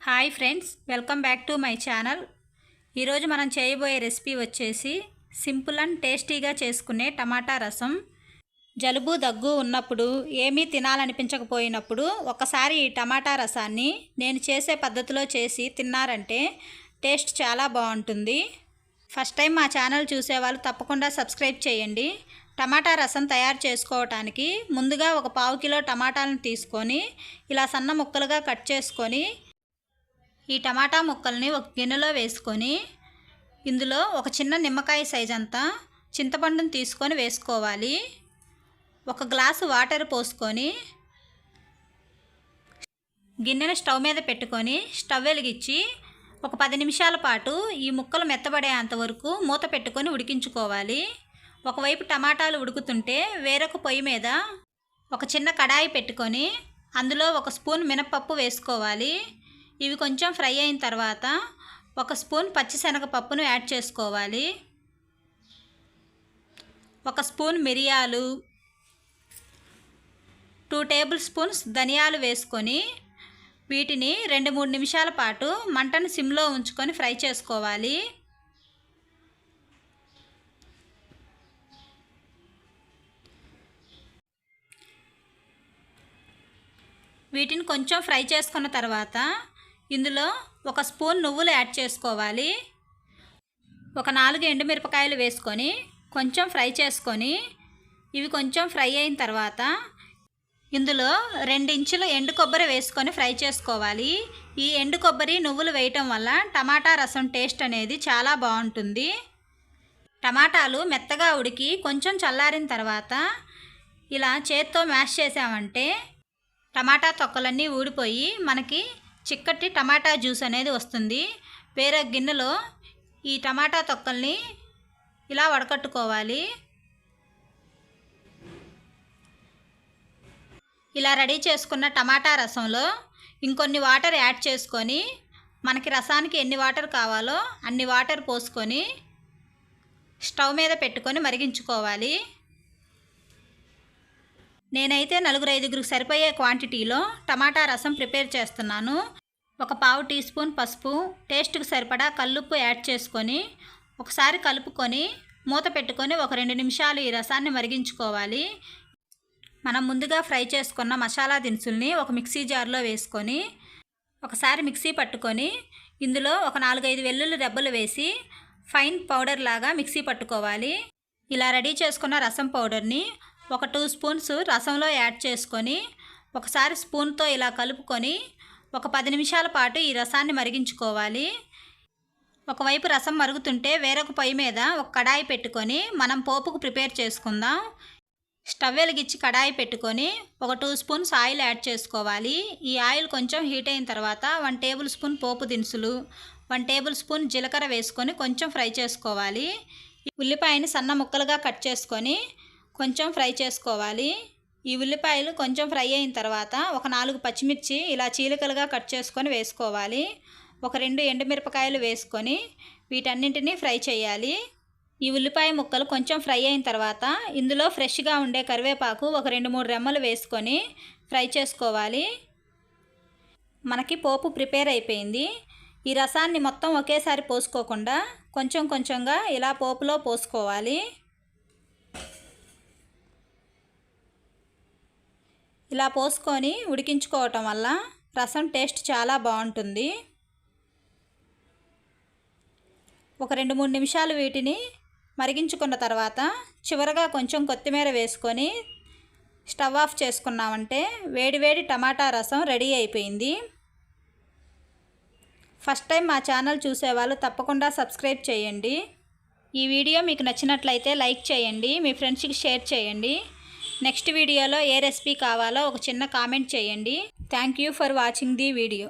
Hi friends welcome back to my channel. ఈరోజు మనం చేయబోయే రెసిపీ వచ్చేసి సింపుల్ అండ్ టేస్టీగా చేసుకునే టమాటా రసం. జలుబు దగ్గు ఉన్నప్పుడు ఏమీ తినాలనిపించకపోయినప్పుడు ఒకసారి ఈ టమాటా రసాన్ని నేను చేసే పద్ధతిలో చేసి తిన్నారంటే టేస్ట్ చాలా బాగుంటుంది. ఫస్ట్ టైం మా ఛానల్ చూసేవాళ్ళు తప్పకుండా సబ్స్క్రైబ్ చేయండి. టమాటా రసం తయారు చేసుకోవటానికి ముందుగా ఒక పావు కిలో టమాటాలను తీసుకొని ఇలా సన్న ముక్కలుగా కట్ చేసుకొని ఈ టమాటా ముక్కల్ని ఒక గిన్నెలో వేసుకొని ఇందులో ఒక చిన్న నిమ్మకాయ సైజ్ అంతా చింతపండుని తీసుకొని వేసుకోవాలి. ఒక గ్లాసు వాటర్ పోసుకొని గిన్నెను స్టవ్ మీద పెట్టుకొని స్టవ్ వెలిగించి ఒక పది నిమిషాల పాటు ఈ ముక్కలు మెత్తబడేంత వరకు మూత పెట్టుకొని ఉడికించుకోవాలి. ఒకవైపు టమాటాలు ఉడుకుతుంటే వేరొక పొయ్యి మీద ఒక చిన్న కడాయి పెట్టుకొని అందులో ఒక స్పూన్ మినపప్పు వేసుకోవాలి. ఇవి కొంచెం ఫ్రై అయిన తర్వాత ఒక స్పూన్ పచ్చిశనగపప్పును యాడ్ చేసుకోవాలి. ఒక స్పూన్ మిరియాలు టూ టేబుల్ స్పూన్స్ ధనియాలు వేసుకొని వీటిని రెండు మూడు నిమిషాల పాటు మంటను సిమ్లో ఉంచుకొని ఫ్రై చేసుకోవాలి. వీటిని కొంచెం ఫ్రై చేసుకున్న తర్వాత ఇందులో ఒక స్పూన్ నువ్వులు యాడ్ చేసుకోవాలి. ఒక నాలుగు ఎండుమిరపకాయలు వేసుకొని కొంచెం ఫ్రై చేసుకొని ఇవి కొంచెం ఫ్రై అయిన తర్వాత ఇందులో రెండు ఇంచులు ఎండు కొబ్బరి వేసుకొని ఫ్రై చేసుకోవాలి. ఈ ఎండు కొబ్బరి నువ్వులు వేయటం వల్ల టమాటా రసం టేస్ట్ అనేది చాలా బాగుంటుంది. టమాటాలు మెత్తగా ఉడికి కొంచెం చల్లారిన తర్వాత ఇలా చేత్తో మ్యాష్ చేసామంటే టమాటా తొక్కలన్నీ ఊడిపోయి మనకి చిక్కటి టమాటా జ్యూస్ అనేది వస్తుంది. వేరే గిన్నెలో ఈ టమాటా తొక్కల్ని ఇలా వడకట్టుకోవాలి. ఇలా రెడీ చేసుకున్న టమాటా రసంలో ఇంకొన్ని వాటర్ యాడ్ చేసుకొని మనకి రసానికి ఎన్ని వాటర్ కావాలో అన్ని వాటర్ పోసుకొని స్టవ్ మీద పెట్టుకొని మరిగించుకోవాలి. నేనైతే నలుగురు ఐదుగురికి సరిపోయే క్వాంటిటీలో టమాటా రసం ప్రిపేర్ చేస్తున్నాను. ఒక పావు టీ స్పూన్ పసుపు టేస్ట్కి సరిపడా కల్లుప్పు యాడ్ చేసుకొని ఒకసారి కలుపుకొని మూత పెట్టుకొని ఒక రెండు నిమిషాలు ఈ రసాన్ని మరిగించుకోవాలి. మనం ముందుగా ఫ్రై చేసుకున్న మసాలా దినుసుల్ని ఒక మిక్సీ జార్లో వేసుకొని ఒకసారి మిక్సీ పట్టుకొని ఇందులో ఒక నాలుగైదు వెల్లుల్లి రెబ్బలు వేసి ఫైన్ పౌడర్ లాగా మిక్సీ పట్టుకోవాలి. ఇలా రెడీ చేసుకున్న రసం పౌడర్ని ఒక టూ స్పూన్స్ రసంలో యాడ్ చేసుకొని ఒకసారి స్పూన్తో ఇలా కలుపుకొని ఒక పది నిమిషాల పాటు ఈ రసాన్ని మరిగించుకోవాలి. ఒకవైపు రసం మరుగుతుంటే వేరొక పొయ్యి మీద ఒక కడాయి పెట్టుకొని మనం పోపుకు ప్రిపేర్ చేసుకుందాం. స్టవ్ వెలిగించి కడాయి పెట్టుకొని ఒక టూ స్పూన్స్ ఆయిల్ యాడ్ చేసుకోవాలి. ఈ ఆయిల్ కొంచెం హీట్ అయిన తర్వాత వన్ టేబుల్ స్పూన్ పోపు దినుసులు వన్ టేబుల్ స్పూన్ జీలకర్ర వేసుకొని కొంచెం ఫ్రై చేసుకోవాలి. ఉల్లిపాయని సన్న ముక్కలుగా కట్ చేసుకొని కొంచెం ఫ్రై చేసుకోవాలి. ఈ ఉల్లిపాయలు కొంచెం ఫ్రై అయిన తర్వాత ఒక నాలుగు పచ్చిమిర్చి ఇలా చీలికలుగా కట్ చేసుకొని వేసుకోవాలి. ఒక రెండు ఎండుమిరపకాయలు వేసుకొని వీటన్నింటినీ ఫ్రై చేయాలి. ఈ ఉల్లిపాయ ముక్కలు కొంచెం ఫ్రై అయిన తర్వాత ఇందులో ఫ్రెష్గా ఉండే కరివేపాకు ఒక రెండు మూడు రెమ్మలు వేసుకొని ఫ్రై చేసుకోవాలి. మనకి పోపు ప్రిపేర్ అయిపోయింది. ఈ రసాన్ని మొత్తం ఒకేసారి పోసుకోకుండా కొంచెం కొంచెంగా ఇలా పోపులో పోసుకోవాలి. ఇలా పోసుకొని ఉడికించుకోవటం వల్ల రసం టేస్ట్ చాలా బాగుంటుంది. ఒక రెండు మూడు నిమిషాలు వీటిని మరిగించుకున్న తర్వాత చివరగా కొంచెం కొత్తిమీర వేసుకొని స్టవ్ ఆఫ్ చేసుకున్నామంటే వేడివేడి టమాటా రసం రెడీ అయిపోయింది. ఫస్ట్ టైం మా ఛానల్ చూసేవాళ్ళు తప్పకుండా సబ్స్క్రైబ్ చేయండి. ఈ వీడియో మీకు నచ్చినట్లయితే లైక్ చేయండి మీ ఫ్రెండ్స్కి షేర్ చేయండి. నెక్స్ట్ వీడియోలో ఏ రెసిపీ కావాలో ఒక చిన్న కామెంట్ చేయండి. Thank you for watching the video.